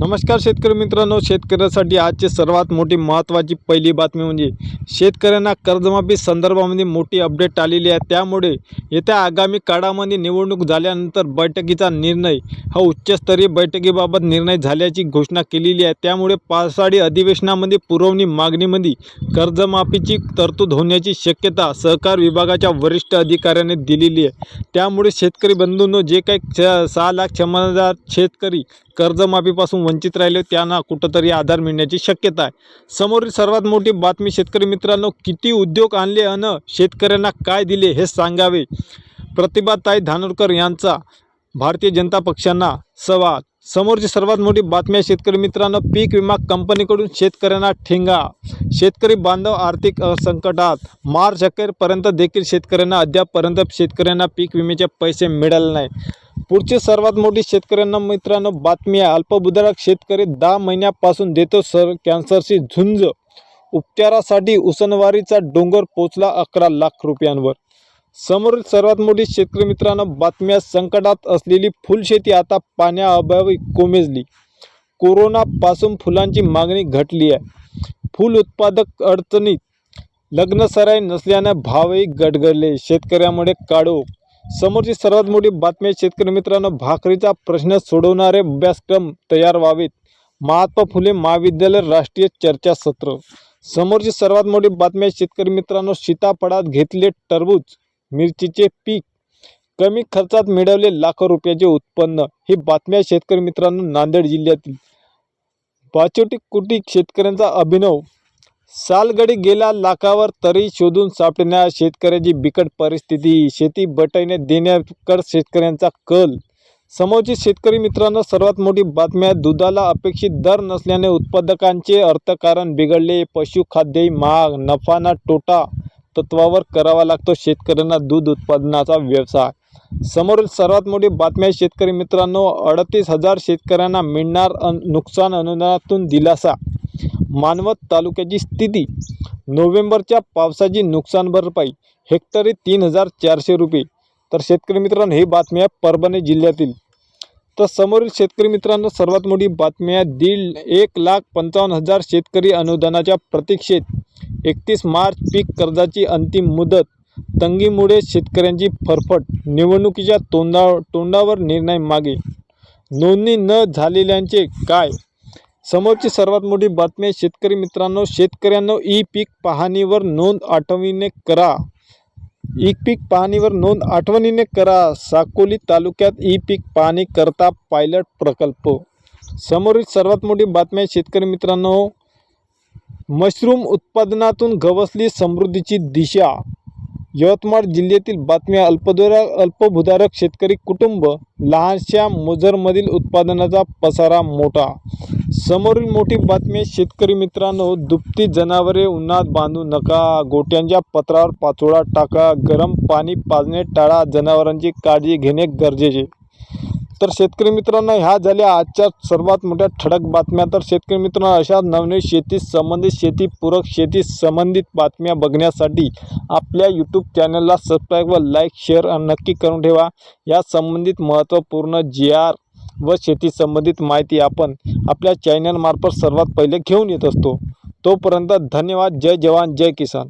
नमस्कार शेतकरी मित्रांनो शेतकऱ्यासाठी आजची सर्वात मोठी महत्त्वाची पहिली बातमी म्हणजे शेतकऱ्यांना कर्जमाफी संदर्भामध्ये मोठी अपडेट आलेली आहे. त्यामुळे येत्या आगामी काळामध्ये निवडणूक झाल्यानंतर बैठकीचा निर्णय हा उच्चस्तरीय बैठकीबाबत निर्णय झाल्याची घोषणा केलेली आहे. त्यामुळे पावसाळी अधिवेशनामध्ये पुरवणी मागणीमध्ये कर्जमाफीची तरतूद होण्याची शक्यता सहकार विभागाच्या वरिष्ठ अधिकाऱ्याने दिलेली आहे. त्यामुळे शेतकरी बंधूंनो जे काही च सहा लाख छप्पन्न हजार शेतकरी कर्जमाफीपासून वंचित राहिले त्यांना कुठंतरी आधार मिळण्याची शक्यता आहे. समोरील सर्वात मोठी बातमी शेतकरी मित्रांनो किती उद्योग आणले अन शेतकऱ्यांना काय दिले हे सांगावे. प्रतिभाताई धानोरकर यांचा भारतीय जनता पक्षांना सवाल. समोरची सर्वात मोठी बातमी आहे शेतकरी मित्रांनो पीक विमा कंपनीकडून शेतकऱ्यांना ठेंगा. शेतकरी बांधव आर्थिक संकटात. मार्च अखेरपर्यंत देखील शेतकऱ्यांना अद्यापपर्यंत शेतकऱ्यांना पीक विम्याचे पैसे मिळाले नाही. पुढची सर्वात मोठी शेतकऱ्यांना मित्रांनो बातमी आहे. अल्पभूधारक शेतकरी दहा महिन्यापासून देतो सर कॅन्सरशी झुंज. उपचारासाठी उसनवारीचा डोंगर पोचला अकरा लाख रुपयांवर. समोरील सर्वात मोठी शेतकरी मित्रांनो बातम्या संकटात असलेली फुलशेती आता पाण्याअभावी कोमेजली. कोरोनापासून फुलांची मागणी घटली आहे. फुल उत्पादक अडचणीत लग्नसराई नसल्यानं भावही गडगडले. शेतकऱ्यामुळे काढो समोरची सर्वात मोठी बातमी शेतकरी मित्रांनो भाकरीचा प्रश्न सोडवणारे अभ्यासक्रम तयार व्हावेत. महात्मा फुले महाविद्यालय राष्ट्रीय चर्चासत्र समोरची सर्वात मोठी बातमी आहे शेतकरी मित्रांनो सीताफळात घेतले टरबूज मिरचीचे पीक. कमी खर्चात मिळवले लाखो रुपयाचे उत्पन्न. ही बातमी आहे शेतकरी मित्रांनो नांदेड जिल्ह्यातील. पाचोटी कुटी शेतकऱ्यांचा अभिनव सालगडी गेल्या लाखावर तरी शोधून सापडण्या शेतकऱ्याची बिकट परिस्थिती. शेती बटाईने देण्याकड शेतकऱ्यांचा कल. समोरची शेतकरी मित्रांनो सर्वात मोठी बातमी आहे दुधाला अपेक्षित दर नसल्याने उत्पादकांचे अर्थकारण बिघडले. पशुखाद्यही महाग नफा ना तोटा तत्वावर करावा लागतो शेतकऱ्यांना दूध उत्पादनाचा व्यवसाय. समोरील सर्वात मोठी बातमी आहे शेतकरी मित्रांनो अडतीस हजार शेतकऱ्यांना मिळणार अन नुकसान अनुदानातून दिलासा. मानवत तालुक्याची स्थिती. नोव्हेंबरच्या पावसाची नुकसान भरपाई हेक्टरी तीन हजार चारशे रुपये. तर शेतकरी मित्रांनो ही बातमी आहे परभणी जिल्ह्यातील. तर समोरील शेतकरी मित्रांनो सर्वात मोठी बातमी आहे दीड एक लाख पंचावन्न हजार शेतकरी अनुदानाच्या प्रतीक्षेत. एकतीस मार्च पीक कर्जाची अंतिम मुदत. तंगीमुळे शेतकऱ्यांची फरफट निवडणुकीच्या तोंडा तोंडावर निर्णय मागे. नोंदणी न झालेल्यांचे काय? समोरची सर्वात मोठी बातमी आहे शेतकरी मित्रांनो शेतकऱ्यांनो ई पीक पाहणीवर नोंद आठवणीने करा. ई पीक पाहणीवर नोंद आठवणीने करा. साकोली तालुक्यात ई पीक पाहणी करता पायलट प्रकल्प. समोरील सर्वात मोठी बातमी आहे शेतकरी मित्रांनो मशरूम उत्पादनातून गवसली समृद्धीची दिशा. यवतमाळ जिल्ह्यातील बातम्या अल्पदुरा अल्पभूधारक शेतकरी कुटुंब लहानशा मोजरमधील उत्पादनाचा पसारा मोठा. समोरील मोठी बातमी शेतकरी मित्रांनो दुभती जनावरे उन्हात बांधू नका. गोट्यांच्या पत्रावर पाचोळा टाका. गरम पाणी पाजणे टाळा. जनावरांची काळजी घेणे गरजेचे. तर शेतकरी मित्रांनो ह्या झाल्या आजच्या सर्वात मोठ्या ठळक बातम्या. तर शेतकरी मित्रांनो अशा नवनवीन शेती संबंधित शेतीपूरक शेती संबंधित बातम्या बघण्यासाठी आपल्या यूट्यूब चॅनलला सबस्क्राईब व लाईक शेअर नक्की करून ठेवा. या संबंधित महत्त्वपूर्ण जी आर व शेती संबंधित माहिती आपण आपल्या चॅनलमार्फत सर्वात पहिले घेऊन येत असतो. तोपर्यंत धन्यवाद. जय जवान. जय किसान.